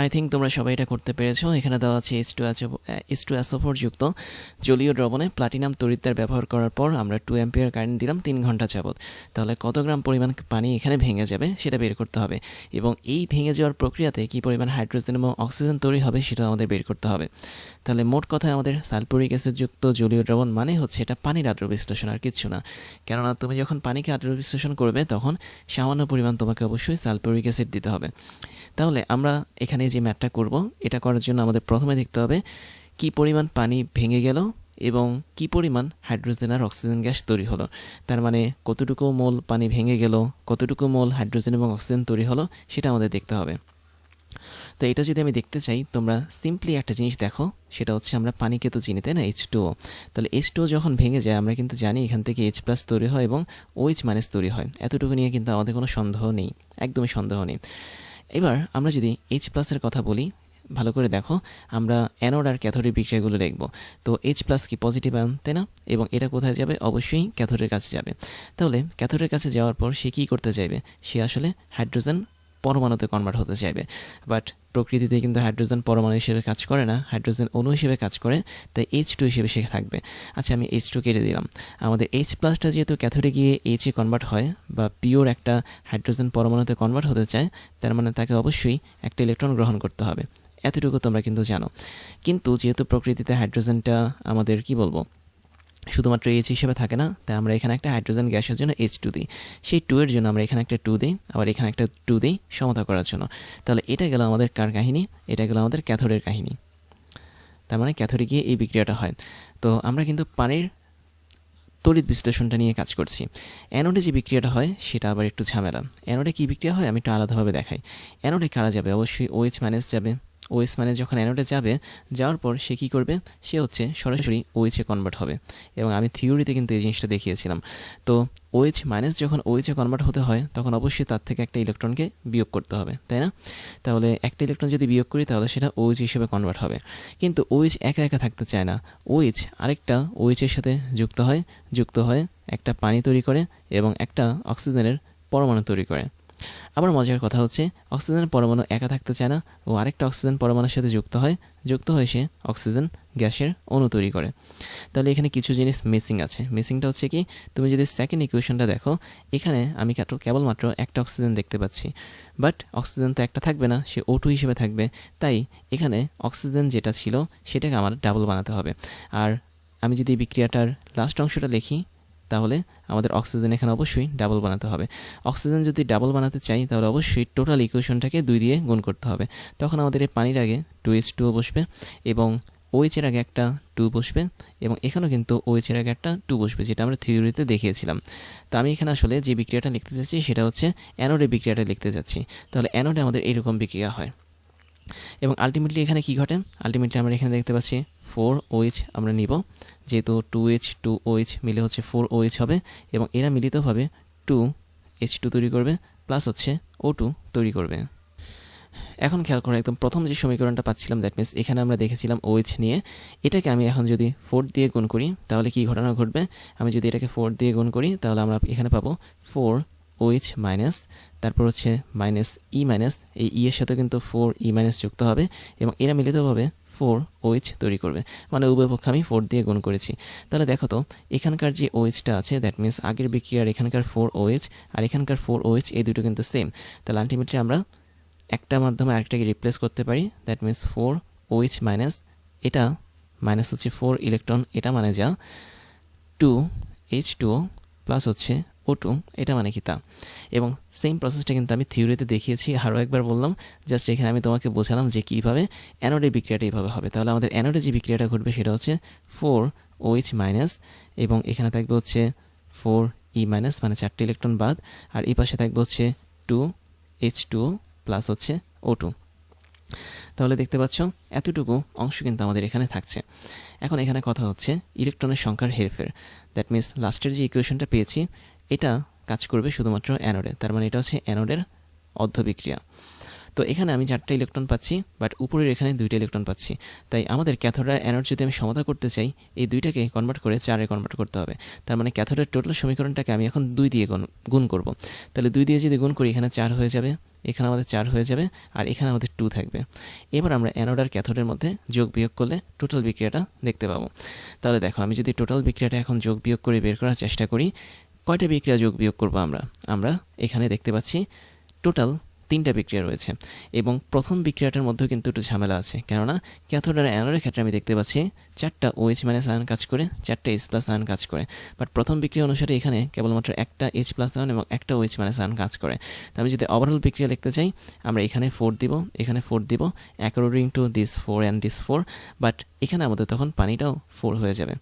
I think তোমরা সবাই এটা করতে পেরেছ। এখানে দেওয়া আছে H two H two S O four যুক্ত। জলীয় দ্রবণে প্লাটিনাম তরিদ্দার ব্যবহার করার পর আমরা টু অ্যাম্পিয়ার কারেন্ট দিলাম তিন ঘণ্টা যাবত তাহলে কত গ্রাম পরিমাণ পানি এখানে ভেঙে যাবে সেটা বের করতে হবে। এবং এই ভেঙে যাওয়ার প্রক্রিয়াতে কী পরিমাণ হাইড্রোজেন এবং অক্সিজেন তৈরি হবে সেটা আমাদের বের করতে হবে। তাহলে মোট কথায় আমাদের সালপুরিক অ্যাসিডযুক্ত জলীয় দ্রবণ মানে হচ্ছে এটা পানির আদ্র বিশ্লেষণ আর কিচ্ছু না। কেননা তুমি যখন পানিকে আদ্র বিশ্লেষণ করবে তখন সামান্য পরিমাণ তোমাকে অবশ্যই সালপুরিক অ্যাসিড দিতে হবে। তাহলে আমরা এখানে যে ম্যাপটা করব, এটা করার জন্য আমাদের প্রথমে দেখতে হবে কি পরিমাণ পানি ভেঙে গেল এবং কি পরিমাণ হাইড্রোজেন আর অক্সিজেন গ্যাস তৈরি হলো। তার মানে কতটুকু মোল পানি ভেঙে গেল, কতটুকু মোল হাইড্রোজেন এবং অক্সিজেন তৈরি হলো, সেটা আমাদের দেখতে হবে। তো এটা যদি আমি দেখতে চাই, তোমরা সিম্পলি একটা জিনিস দেখো, সেটা হচ্ছে আমরা পানিকে তো চিনি, তাই না? এইচ টু তাহলে এইচ টু যখন ভেঙে যায়, আমরা কিন্তু জানি এখান থেকে এইচ প্লাস তৈরি হয় এবং ওইচ মাইনাস তৈরি হয়। এতটুকু নিয়ে কিন্তু আমাদের কোনো সন্দেহ নেই, একদমই সন্দেহ নেই। এবার আমরা যদি এইচ প্লাসের কথা বলি, ভালো করে দেখো, আমরা অ্যানোড আর ক্যাথোডের বিক্রিয়াগুলো দেখব। তো এইচ প্লাস কি পজিটিভ আয়ন তাই না? এবং এটা কোথায় যাবে? অবশ্যই ক্যাথোডের কাছে যাবে। তাহলে ক্যাথোডের কাছে যাওয়ার পর সে কী করতে চাইবে? সে আসলে হাইড্রোজেন পরমাণুতে কনভার্ট হতে চাইবে। বাট প্রকৃতিতে কিন্তু হাইড্রোজেন পরমাণু হিসেবে কাজ করে না, হাইড্রোজেন অণু হিসেবে কাজ করে, তাই এইচ টু হিসেবে সে থাকবে। আচ্ছা আমি এইচ টু কেটে দিলাম। আমাদের এইচ প্লাসটা যেহেতু ক্যাথোডে গিয়ে এইচে কনভার্ট হয় বা পিওর একটা হাইড্রোজেন পরমাণুতে কনভার্ট হতে চায়, তার মানে তাকে অবশ্যই একটা ইলেকট্রন গ্রহণ করতে হবে। এতটুকু তোমরা কিন্তু জানো। কিন্তু যেহেতু প্রকৃতিতে হাইড্রোজেনটা আমাদের, কি বলব শুধুমাত্র এইচ হিসেবে থাকে না, তাই আমরা এখানে একটা হাইড্রোজেন গ্যাসের জন্য এইচ টু দিই। সেই টু এর জন্য আমরা এখানে একটা টু দিই, আবার এখানে একটা টু দিই সমতা করার জন্য। তাহলে এটা গেল আমাদের কার কাহিনী? এটা গেল আমাদের ক্যাথোডের কাহিনী। তার মানে ক্যাথোডে গিয়ে এই বিক্রিয়াটা হয়। তো আমরা কিন্তু পানির তড়িৎ বিশ্লেষণটা নিয়ে কাজ করছি। অ্যানোডে যে বিক্রিয়াটা হয়, সেটা আবার একটু ঝামেলা। অ্যানোডে কী বিক্রিয়া হয়? আমি একটু আলাদাভাবে দেখাই। অ্যানোডে কারা যাবে? অবশ্যই ওএইচ মাইনাস যাবে। ওএস মানে যখন অ্যানোডে যাবে, যাওয়ার পর সে কী করবে? সে হচ্ছে সরাসরি ওএইচে কনভার্ট হবে। এবং আমি থিওরিতে কিন্তু এই জিনিসটা দেখিয়েছিলাম। তো ওএইচ মাইনাস যখন ওএইচে কনভার্ট হতে হয়, তখন অবশ্যই তার থেকে একটা ইলেকট্রনকে বিয়োগ করতে হবে, তাই না? তাহলে একটা ইলেকট্রন যদি বিয়োগ করি, তাহলে সেটা ওএইচ হিসেবে কনভার্ট হবে। কিন্তু ওএইচ একা একা থাকতে চায় না। ওএইচ আরেকটা ওএইচের সাথে যুক্ত হয় যুক্ত হয় একটা পানি তৈরি করে এবং একটা অক্সিজেনের পরমাণু তৈরি করে। আবার মজার কথা হচ্ছে, অক্সিজেনের পরমাণু একা থাকতে চায় না ও আরেকটা অক্সিজেন পরমাণুর সাথে যুক্ত হয়, যুক্ত হয়ে সে অক্সিজেন গ্যাসের অণু তৈরি করে। তাহলে এখানে কিছু জিনিস মিসিং আছে। মিসিংটা হচ্ছে কি, তুমি যদি সেকেন্ড ইকুয়েশনটা দেখো, এখানে আমি কেবলমাত্র একটা অক্সিজেন দেখতে পাচ্ছি। বাট অক্সিজেন তো একটা থাকবে না, সে ও টু হিসেবে থাকবে। তাই এখানে অক্সিজেন যেটা ছিল, সেটাকে আমার ডাবল বানাতে হবে। আর আমি যদি বিক্রিয়াটার লাস্ট অংশটা লিখি তাহলে আমাদের অক্সিজেন এখানে অবশ্যই ডাবল বানাতে হবে। অক্সিজেন যদি ডাবল বানাতে চাই, তাহলে অবশ্যই টোটাল ইকুয়েশনটাকে দুই দিয়ে গুণ করতে হবে। তখন আমাদের এই পানির আগে টু এইচ টুও বসবে এবং ওএইচের আগে একটা টু বসবে এবং এখানেও কিন্তু ওএইচের আগে একটা টু বসবে, যেটা আমরা থিওরিতে দেখিয়েছিলাম। তো আমি এখানে আসলে যে বিক্রিয়াটা লিখতে যাচ্ছি সেটা হচ্ছে অ্যানোডে বিক্রিয়াটা লিখতে যাচ্ছি তাহলে অ্যানোডে আমাদের এরকম বিক্রিয়া হয়। এবং আলটিমেটলি এখানে কি ঘটে? আলটিমেটলি আমরা এখানে দেখতে পাচ্ছি ফোর ওএইচ আমরা নিব। যেহেতু টু এইচ টু ওএইচ মিলে হচ্ছে ফোর ওএইচ হবে এবং এরা মিলিতভাবে টু এইচ টু তৈরি করবে প্লাস হচ্ছে ও টু তৈরি করবে। এখন খেয়াল করো, একদম প্রথম যে সমীকরণটা পাচ্ছিলাম দ্যাট মিনস এখানে আমরা দেখেছিলাম ওএইচ নিয়ে। এটাকে আমি এখন যদি ফোর দিয়ে গুণ করি, তাহলে কি ঘটনা ঘটবে? আমি যদি এটাকে ফোর দিয়ে গুণ করি, তাহলে আমরা এখানে পাবো ফোর ওইচ মাইনাস তারপর হচ্ছে মাইনাস ই মাইনাস এই ই এর সাথে কিন্তু ফোর ই মাইনাস যুক্ত হবে এবং এরা মিলিতভাবে ফোর ওইচ তৈরি করবে। মানে উভয় পক্ষে আমি ফোর দিয়ে গুণ করেছি। তাহলে দেখো তো, এখানকার যে ওইচটা আছে দ্যাট মিনস আগের বিক্রিয়ার এখানকার ফোর ওইচ আর এখানকার ফোর ওইচ এই দুটো কিন্তু সেম তাহলে আলটিমেটলি আমরা একটা মাধ্যমে আরেকটাকে রিপ্লেস করতে পারি that means four O H minus এটা মাইনাস হচ্ছে ফোর ইলেকট্রন এটা মানে যা টু এইচ টু প্লাস হচ্ছে ও টু এটা মানে কি তা? এবং সেম প্রসেসটা কিন্তু আমি থিওরিতে দেখিয়েছি আরও একবার বললাম জাস্ট এখানে আমি তোমাকে বোঝালাম যে কীভাবে অ্যানোডের বিক্রিয়াটা এইভাবে হবে। তাহলে আমাদের অ্যানোডে যে বিক্রিয়াটা ঘটবে সেটা হচ্ছে ফোর ওইচ মাইনাস এবং এখানে থাকবে হচ্ছে ফোর ই মাইনাস মানে চারটি ইলেকট্রন বাদ, আর এই পাশে থাকবে হচ্ছে টু এইচ টু প্লাস হচ্ছে ও টু তাহলে দেখতে পাচ্ছ, এতটুকু অংশ কিন্তু আমাদের এখানে থাকছে। এখন এখানে কথা হচ্ছে ইলেকট্রনের সংখ্যার হেরফের। দ্যাট মিনস লাস্টের যে ইকুয়েশনটা পেয়েছি এটা কাজ করবে শুধুমাত্র অ্যানোডে। তার মানে এটা হচ্ছে অ্যানোডের অর্ধবিক্রিয়া। তো এখানে আমি চারটা ইলেকট্রন পাচ্ছি, বাট উপরের এখানে দুইটা ইলেকট্রন পাচ্ছি। তাই আমাদের ক্যাথোড আর অ্যানোড যদি আমি সমতা করতে চাই, এই দুইটাকে কনভার্ট করে চারে কনভার্ট করতে হবে। তার মানে ক্যাথোডের টোটাল সমীকরণটাকে আমি এখন দুই দিয়ে গুণ- গুণ করব। তাহলে দুই দিয়ে যদি গুণ করি, এখানে চার হয়ে যাবে, এখানে আমাদের চার হয়ে যাবে, আর এখানে আমাদের টু থাকবে। এবার আমরা অ্যানোড আর ক্যাথোডের মধ্যে যোগ বিয়োগ করলে টোটাল বিক্রিয়াটা দেখতে পাবো। তাহলে দেখো, আমি যদি টোটাল বিক্রিয়াটা এখন যোগ বিয়োগ করে বের করার চেষ্টা করি কয়টা বিক্রিয়া যোগ বিয়োগ করব আমরা? আমরা এখানে দেখতে পাচ্ছি টোটাল তিনটা বিক্রিয়া রয়েছে এবং প্রথম বিক্রিয়াটার মধ্যেও কিন্তু একটু ঝামেলা আছে। কেননা ক্যাথোড আর ক্ষেত্রে আমি দেখতে পাচ্ছি চারটা ওএইচ মাইনাস আয়ন কাজ করে, চারটা এইচ প্লাস আয়ন কাজ করে। বাট প্রথম বিক্রিয়া অনুসারে এখানে কেবলমাত্র একটা এইচ প্লাস আয়ন এবং একটা ওএইচ মাইনাস আয়ন কাজ করে। তো আমি যদি ওভারঅল বিক্রিয়া লিখতে চাই, আমরা এখানে ফোর দিব, এখানে ফোর দিব according to this four and this four but এখানে আমাদের তখন পানিটাও ফোর হয়ে যাবে।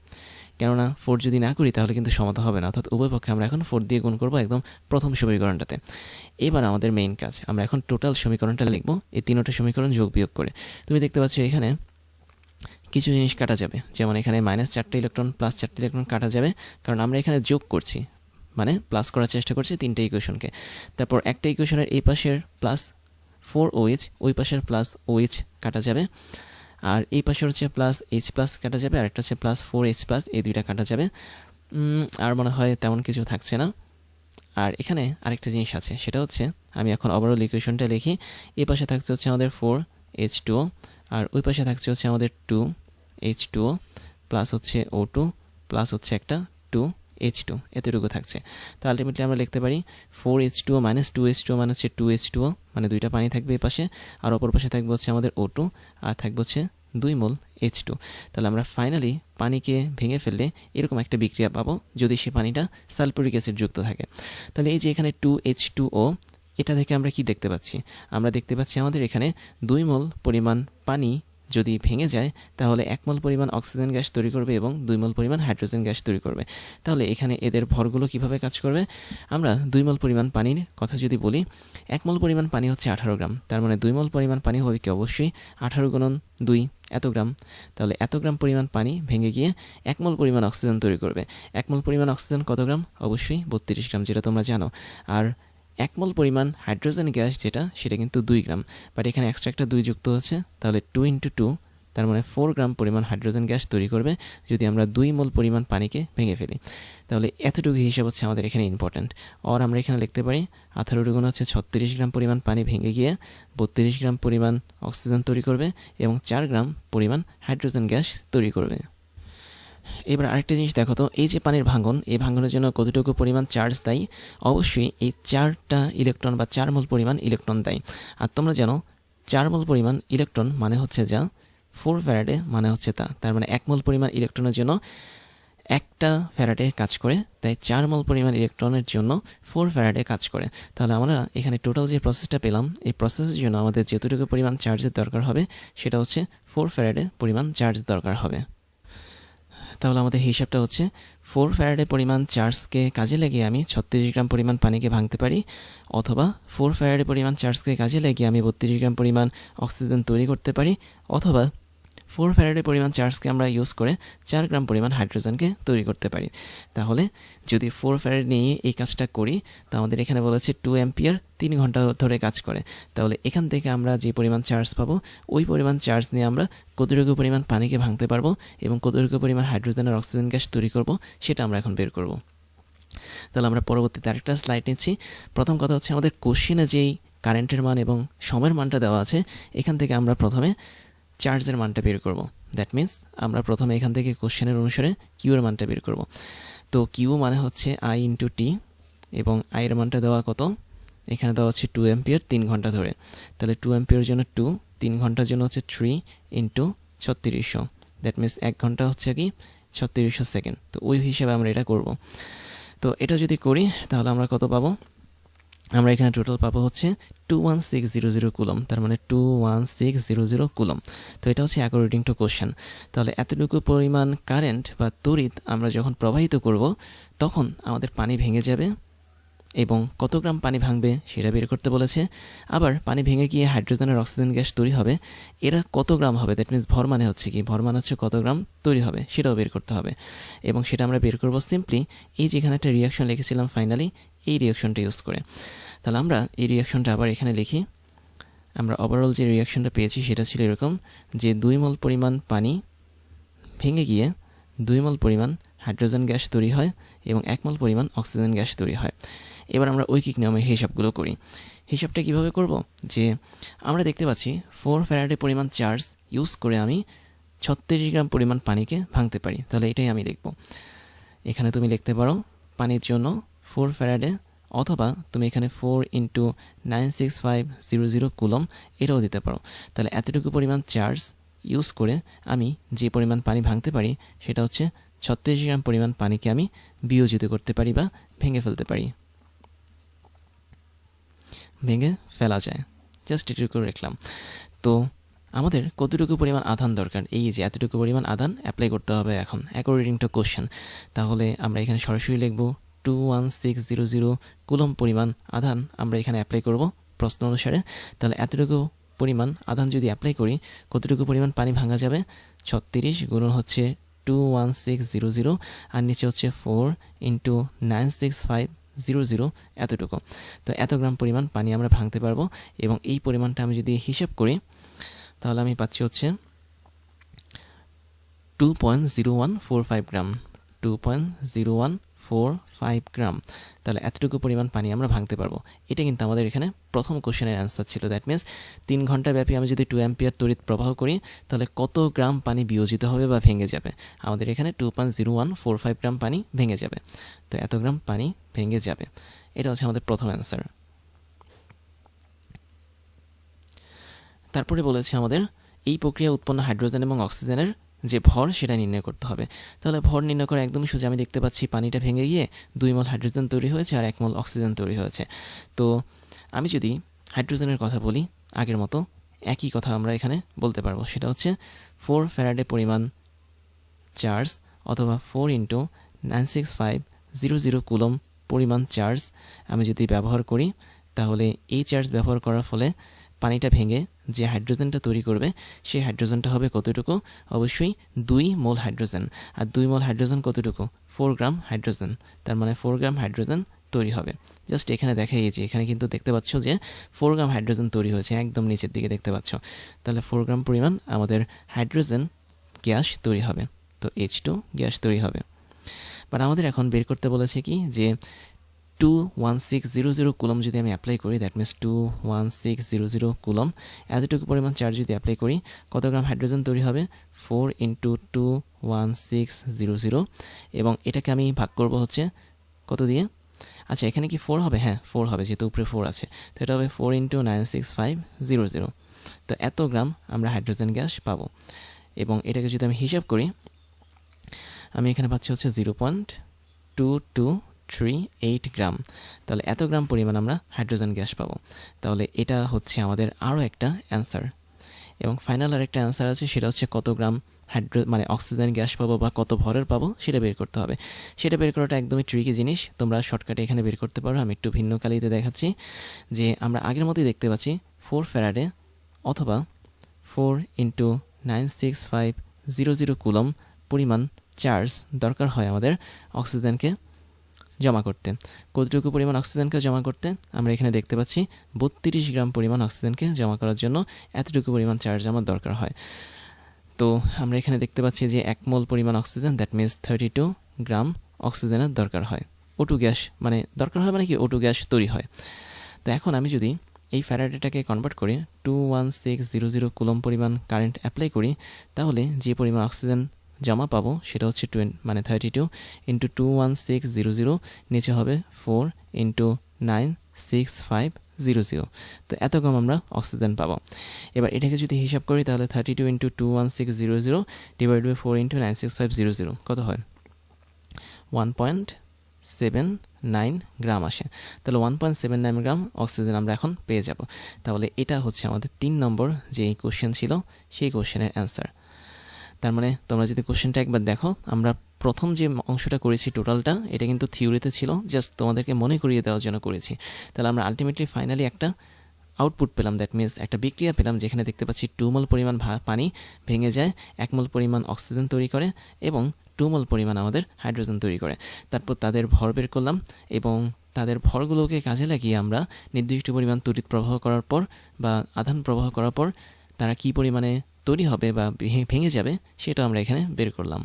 কেননা ফোর যদি না করি, তাহলে কিন্তু সমাধা হবে না। অর্থাৎ উভয় পক্ষে আমরা এখন ফোর দিয়ে গুণ করব একদম প্রথম সমীকরণটাতে। এবার আমাদের মেইন কাজ, আমরা এখন টোটাল সমীকরণটা লিখব। এই তিনোটা সমীকরণ যোগ বিয়োগ করে। তুমি দেখতে পাচ্ছ এখানে কিছু জিনিস কাটা যাবে। যেমন এখানে মাইনাস চারটে ইলেকট্রন প্লাস চারটে ইলেকট্রন কাটা যাবে। কারণ আমরা এখানে যোগ করছি মানে প্লাস করার চেষ্টা করছি তিনটে ইকুয়েশনকে তারপর একটা ইকুয়েশনের এই পাশের প্লাস ফোর ওএইচ ওই পাশের প্লাস ওএইচ কাটা যাবে। আর এই পাশে হচ্ছে প্লাস এইচ প্লাস কাটা যাবে আর একটা হচ্ছে প্লাস ফোর এইচ প্লাস এই দুইটা কাটা যাবে। আর মনে হয় তেমন কিছু থাকছে না। আর এখানে আরেকটা জিনিস আছে, সেটা হচ্ছে আমি এখন ওভারঅল ইকুয়েশনটা লিখি। এই পাশে থাকছে হচ্ছে আমাদের ফোর এইচ টু আর ওই পাশে থাকছে হচ্ছে আমাদের টু এইচ টু প্লাস হচ্ছে ও টু প্লাস হচ্ছে একটা টু এইচ টু এতটুকু থাকছে। তো আলটিমেটলি আমরা লিখতে পারি four H two minus two H two মানে হচ্ছে টু এইচ টু মানে দুইটা পানি থাকবে এই পাশে, আর অপর পাশে থাকবে হচ্ছে আমাদের ও টু আর থাকবে হচ্ছে দুই মোল এইচ টু তাহলে আমরা ফাইনালি পানিকে ভেঙে ফেললে এরকম একটা বিক্রিয়া পাবো যদি সে পানিটা সালফুরিক অ্যাসিড যুক্ত থাকে। তাহলে এই যে এখানে টু এইচ টু ও এটা থেকে আমরা কি দেখতে পাচ্ছি? আমরা দেখতে পাচ্ছি আমাদের এখানে দুই মোল পরিমাণ পানি যদি ভেঙে যায়, তাহলে এক মোল পরিমাণ অক্সিজেন গ্যাস তৈরি করবে এবং দুই মোল পরিমাণ হাইড্রোজেন গ্যাস তৈরি করবে। তাহলে এখানে এদের ভরগুলো কীভাবে কাজ করবে? আমরা দুই মোল পরিমাণ পানির কথা যদি বলি, এক মোল পরিমাণ পানি হচ্ছে আঠারো গ্রাম। তার মানে দুই মোল পরিমাণ পানি হবে কি? অবশ্যই আঠারো গুণন দুই, এত গ্রাম। তাহলে এত গ্রাম পরিমাণ পানি ভেঙে গিয়ে এক মোল পরিমাণ অক্সিজেন তৈরি করবে। এক মোল পরিমাণ অক্সিজেন কত গ্রাম? অবশ্যই বত্রিশ গ্রাম, যেটা তোমরা জানো। আর এক মোল পরিমাণ হাইড্রোজেন গ্যাস যেটা, সেটা কিন্তু দুই গ্রাম। বাট এখানে এক্সট্রা একটা দুই যুক্ত হচ্ছে, তাহলে টু ইন্টু টু তার মানে ফোর গ্রাম পরিমাণ হাইড্রোজেন গ্যাস তৈরি করবে যদি আমরা দুই মোল পরিমাণ পানিকে ভেঙে ফেলি। তাহলে এতটুকু হিসাব হচ্ছে আমাদের এখানে ইম্পর্ট্যান্ট অর আমরা এখানে লিখতে পারি, আঠারো গুণ হচ্ছে ছত্রিশ গ্রাম পরিমাণ পানি ভেঙে গিয়ে বত্রিশ গ্রাম পরিমাণ অক্সিজেন তৈরি করবে এবং চার গ্রাম পরিমাণ হাইড্রোজেন গ্যাস তৈরি করবে। এবার আরেকটা জিনিস দেখো তো, এই যে পানির ভাঙন, এই ভাঙনের জন্য কতটুকু পরিমাণ চার্জ দেয়? অবশ্যই এই চারটা ইলেকট্রন বা চার মোল পরিমাণ ইলেকট্রন দেয়। আর তোমরা জানো, চার মোল পরিমাণ ইলেকট্রন মানে হচ্ছে যা? ফোর ফ্যারাডে মানে হচ্ছে তা। তার মানে এক মোল পরিমাণ ইলেকট্রনের জন্য একটা ফ্যারাডে কাজ করে, তাই চার মোল পরিমাণ ইলেকট্রনের জন্য ফোর ফ্যারাডে কাজ করে। তাহলে আমরা এখানে টোটাল যে প্রসেসটা পেলাম, এই প্রসেসের জন্য আমাদের যতটুকু পরিমাণ চার্জের দরকার হবে, সেটা হচ্ছে ফোর ফ্যারাডে পরিমাণ চার্জ দরকার হবে। তাহলে আমাদের হিসাবটা হচ্ছে ফোর ফ্যারাডে পরিমাণ চার্জকে কাজে লেগে আমি ছত্রিশ গ্রাম পরিমাণ পানিকে ভাঙতে পারি, অথবা ফোর ফ্যারাডে পরিমাণ চার্জকে কাজে লেগে আমি বত্রিশ গ্রাম পরিমাণ অক্সিজেন তৈরি করতে পারি, অথবা ফোর ফ্যারাডে পরিমাণ চার্জকে আমরা ইউজ করে চার গ্রাম পরিমাণ হাইড্রোজেনকে তৈরি করতে পারি। তাহলে যদি ফোর ফ্যারাড নিয়ে এই কাজটা করি, তো আমাদের এখানে বলেছে টু অ্যাম্পিয়ার তিন ঘণ্টা ধরে কাজ করে। তাহলে এখান থেকে আমরা যে পরিমাণ চার্জ পাবো, ওই পরিমাণ চার্জ নিয়ে আমরা কতটুকু পরিমাণ পানিকে ভাঙতে পারব এবং কতটুকু পরিমাণ হাইড্রোজেন আর অক্সিজেন গ্যাস তৈরি করব, সেটা আমরা এখন বের করব। তাহলে আমরা পরবর্তীতে আরেকটা স্লাইড নিচ্ছি। প্রথম কথা হচ্ছে আমাদের কোশ্চেনে যেই কারেন্টের মান এবং সময়ের মানটা দেওয়া আছে, এখান থেকে আমরা প্রথমে চার্জের মানটা বের করব। দ্যাট মিন্স আমরা প্রথমে এখান থেকে কোশ্চেনের অনুসারে কিউর মানটা বের করব। তো কিউ মানে হচ্ছে আই ইন্টু টি এবং আইয়ের মানটা দেওয়া কত? এখানে দেওয়া হচ্ছে টু অ্যাম্পিয়ার তিন ঘণ্টা ধরে। তাহলে টু অ্যাম্পিয়ার জন্য টু তিন ঘণ্টার জন্য হচ্ছে থ্রি ইন্টু ছত্রিশশো। দ্যাট মিন্স এক ঘণ্টা হচ্ছে কি? ছত্রিশশো সেকেন্ড তো ওই হিসাবে আমরা এটা করব। তো এটা যদি করি, তাহলে আমরা কত পাবো? আমরা এখানে টোটাল পাবো হচ্ছে two one six zero zero coulomb, তার মানে two one six zero zero coulomb. তো এটা হচ্ছে অ্যাকর্ডিং টু কোশ্চেন তাহলে এতটুকু পরিমাণ কারেন্ট বা তড়িৎ আমরা যখন প্রবাহিত করব, তখন আমাদের পানি ভেঙে যাবে এবং কত গ্রাম পানি ভাঙবে সেটা বের করতে বলেছে। আবার পানি ভেঙে গিয়ে হাইড্রোজেন আর অক্সিজেন গ্যাস তৈরি হবে, এরা কত গ্রাম হবে? দ্যাট মিন্স ভর মানে হচ্ছে কি? ভর মানে হচ্ছে কত গ্রাম তৈরি হবে, সেটাও বের করতে হবে। এবং সেটা আমরা বের করব সিম্পলি এই যেখানে একটা রিয়াকশন লিখেছিলাম ফাইনালি এই রিয়াকশনটা ইউজ করে। তাহলে আমরা এই রিয়াকশনটা আবার এখানে লিখি। আমরা ওভারঅল যে রিয়াকশনটা পেয়েছি সেটা ছিল এরকম যে দুই মোল পরিমাণ পানি ভেঙে গিয়ে দুই মোল পরিমাণ হাইড্রোজেন গ্যাস তৈরি হয় এবং এক মোল পরিমাণ অক্সিজেন গ্যাস তৈরি হয়। এবার আমরা ঐকিক নিয়মে হিসাবগুলো করি। হিসাবটা কীভাবে করব? যে আমরা দেখতে পাচ্ছি ফোর ফ্যারাডে পরিমাণ চার্জ ইউজ করে আমি ছত্রিশ গ্রাম পরিমাণ পানিকে ভাঙতে পারি। তাহলে এটাই আমি লিখব। এখানে তুমি লিখতে পারো, পানির জন্য ফোর ফ্যারাডে অথবা তুমি এখানে four into nine six five zero zero coulomb এটাও দিতে পারো। তাহলে এতটুকু পরিমাণ চার্জ ইউজ করে আমি যে পরিমাণ পানি ভাঙতে পারি সেটা হচ্ছে ছত্রিশ গ্রাম পরিমাণ পানিকে আমি বিয়োজিত করতে পারি বা ভেঙে ফেলতে পারি। ভেঙে ফেলা যায়। জাস্ট এটুকু রাখলাম। তো আমাদের কতটুকু পরিমাণ আধান দরকার? এই যে এতটুকু পরিমাণ আধান অ্যাপ্লাই করতে হবে এখন। অ্যাকর্ডিং টু কোশ্চেন তাহলে আমরা এখানে সরাসরি লিখব two one six zero zero coulomb পরিমাণ আধান আমরা এখানে অ্যাপ্লাই করব প্রশ্ন অনুসারে। তাহলে এতটুকু পরিমাণ আধান যদি অ্যাপ্লাই করি, কতটুকু পরিমাণ পানি ভাঙা যাবে? ছত্রিশ গুণন হচ্ছে two one six zero zero আর নিচে হচ্ছে four into nine six five zero zero এতটুকু। তো এত গ্রাম পরিমাণ পানি আমরা ভাঙতে পারব এবং এই পরিমাণটা আমি যদি হিসেব করি, তাহলে আমি পাচ্ছি হচ্ছে two point zero one four five gram. Two point zero one four five gram তাহলে এতটুকু পরিমাণ পানি আমরা ভাঙতে পারব। এটা কিন্তু আমাদের এখানে প্রথম কোশ্চেনের অ্যান্সার ছিল। দ্যাট মিনস তিন ঘণ্টা ব্যাপী আমি যদি টু অ্যাম্পিয়ার তড়িৎ প্রবাহ করি, তাহলে কত গ্রাম পানি বিয়োজিত হবে বা ভেঙে যাবে? আমাদের এখানে two point zero one four five gram পানি ভেঙে যাবে। তো এত গ্রাম পানি ভেঙে যাবে। এটা হচ্ছে আমাদের প্রথম অ্যান্সার তারপরে বলেছে আমাদের, এই প্রক্রিয়া উৎপন্ন হাইড্রোজেন এবং অক্সিজেনের যে ভর সেটা নির্ণয় করতে হবে। তাহলে ভর নির্ণয় করা একদমই সোজা। আমি দেখতে পাচ্ছি পানিটা ভেঙে গিয়ে দুই মল হাইড্রোজেন তৈরি হয়েছে আর এক মল অক্সিজেন তৈরি হয়েছে। তো আমি যদি হাইড্রোজেনের কথা বলি, আগের মতো একই কথা আমরা এখানে বলতে পারব। সেটা হচ্ছে ফোর ফ্যারাডে পরিমাণ চার্জ অথবা four into nine six five zero zero coulomb পরিমাণ চার্জ আমি যদি ব্যবহার করি, তাহলে এই চার্জ ব্যবহার করার ফলে পানিটা ভেঙে যে হাইড্রোজেনটা তৈরি করবে, সেই হাইড্রোজেনটা হবে কতটুকু? অবশ্যই দুই মোল হাইড্রোজেন। আর দুই মোল হাইড্রোজেন কতটুকু? Four gram hydrogen. তার মানে ফোর গ্রাম হাইড্রোজেন তৈরি হবে। জাস্ট এখানে দেখা গিয়েছে এখানে কিন্তু দেখতে পাচ্ছ যে ফোর গ্রাম হাইড্রোজেন তৈরি হয়েছে, একদম নিচের দিকে দেখতে পাচ্ছ। তাহলে ফোর গ্রাম পরিমাণ আমাদের হাইড্রোজেন গ্যাস তৈরি হবে। তো এইচ টু গ্যাস তৈরি হবে। বাট আমাদের এখন বের করতে বলেছে কি যে two one six zero zero coulomb যদি আমি অ্যাপ্লাই করি that means two one six zero zero coulomb. এতটুকু পরিমাণ চার্জ যদি অ্যাপ্লাই করি, কত গ্রাম হাইড্রোজেন তৈরি হবে? Four into two one six zero zero এবং এটাকে আমি ভাগ করব হচ্ছে কত দিয়ে? আচ্ছা এখানে কি ফোর হবে? হ্যাঁ ফোর হবে, যেহেতু উপরে ফোর আছে। তো এটা হবে four into nine six five zero zero তো এত গ্রাম আমরা হাইড্রোজেন গ্যাস পাবো। এবং এটাকে যদি আমি হিসাব করি, আমি এখানে পাচ্ছি হচ্ছে zero point two two three eight gram তাহলে এত গ্রাম পরিমাণ আমরা হাইড্রোজেন গ্যাস পাবো। তাহলে এটা হচ্ছে আমাদের আরও একটা অ্যান্সার এবং ফাইনাল আর একটা অ্যান্সার আছে, সেটা হচ্ছে কত গ্রাম হাইড্রো মানে অক্সিজেন গ্যাস পাবো বা কত ভরের পাবো, সেটা বের করতে হবে। সেটা বের করাটা একদমই ট্রিকি জিনিস। তোমরা শর্টকাটে এখানে বের করতে পারো। আমি একটু ভিন্ন কালিতে দেখাচ্ছি যে আমরা আগের মতোই দেখতে পাচ্ছি ফোর ফ্যারাডে অথবা four into nine six five zero zero coulomb পরিমাণ চার্জ দরকার হয় আমাদের অক্সিজেনকে জমা করতে। কতটুকু পরিমাণ অক্সিজেনকে জমা করতে? আমরা এখানে দেখতে পাচ্ছি বত্রিশ গ্রাম পরিমাণ অক্সিজেনকে জমা করার জন্য এতটুকু পরিমাণ চার্জ আমার দরকার হয়। তো আমরা এখানে দেখতে পাচ্ছি যে এক মোল পরিমাণ oxygen that means thirty two gram অক্সিজেনের দরকার হয়। ওটু গ্যাস মানে দরকার হয় মানে কি? ওটু গ্যাস তৈরি হয়। তো এখন আমি যদি এই ফ্যারাডেটাকে কনভার্ট করে two one six zero zero coulomb পরিমাণ কারেন্ট অ্যাপ্লাই করি, তাহলে যে পরিমাণ অক্সিজেন জমা পাবো, সেটা হচ্ছে টোয়েন মানে thirty two into two one six zero zero নিচে হবে four into nine six five zero zero তো এত কম আমরা অক্সিজেন পাবো। এবার এটাকে যদি হিসাব করি, তাহলে thirty two into two one six zero zero divide by four into nine six five zero zero কত হয়? One point seven nine gram আসে। তাহলে one point seven nine gram oxygen আমরা এখন পেয়ে যাব। তাহলে এটা হচ্ছে আমাদের তিন নম্বর যে কোশ্চেন ছিল, সেই কোশ্চেনের অ্যান্সার তার মানে তোমরা যদি কোশ্চেনটা একবার দেখো, আমরা প্রথম যে অংশটা করেছি টোটালটা, এটা কিন্তু থিওরিতে ছিল, জাস্ট তোমাদেরকে মনে করিয়ে দেওয়ার জন্য করেছি। তাহলে আমরা আলটিমেটলি ফাইনালি একটা আউটপুট পেলাম দ্যাট মিনস একটা বিক্রিয়া পেলাম, যেখানে দেখতে পাচ্ছি টু মল পরিমাণ পানি ভেঙে যায়, এক মল পরিমাণ অক্সিজেন তৈরি করে, এবং টু মল পরিমাণ আমাদের হাইড্রোজেন তৈরি করে। তারপর তাদের ভর বের করলাম, এবং তাদের ভরগুলোকে কাজে লাগিয়ে আমরা নির্দিষ্ট পরিমাণ তড়িৎ প্রবাহ করার পর, বা আধান প্রবাহ করার পর, তারা কি পরিমাণে তৈরি হবে বা ভেঙে যাবে, সেটা আমরা এখানে বের করলাম।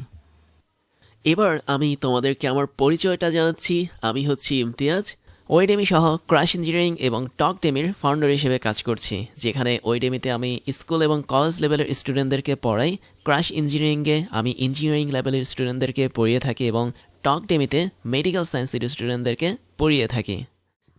এবার আমি তোমাদেরকে আমার পরিচয়টা জানাচ্ছি। আমি হচ্ছি ইমতিয়াজ। ওয়েডেমি সহ ক্রাশ ইঞ্জিনিয়ারিং এবং টক ডেমির ফাউন্ডার হিসেবে কাজ করছি, যেখানে ওয়েডেমিতে আমি স্কুল এবং কলেজ লেভেলের স্টুডেন্টদেরকে পড়াই। ক্রাশ ইঞ্জিনিয়ারিংয়ে আমি ইঞ্জিনিয়ারিং লেভেলের স্টুডেন্টদেরকে পড়িয়ে থাকি এবং টক ডেমিতে মেডিকেল সায়েন্সের স্টুডেন্টদেরকে পড়িয়ে থাকি।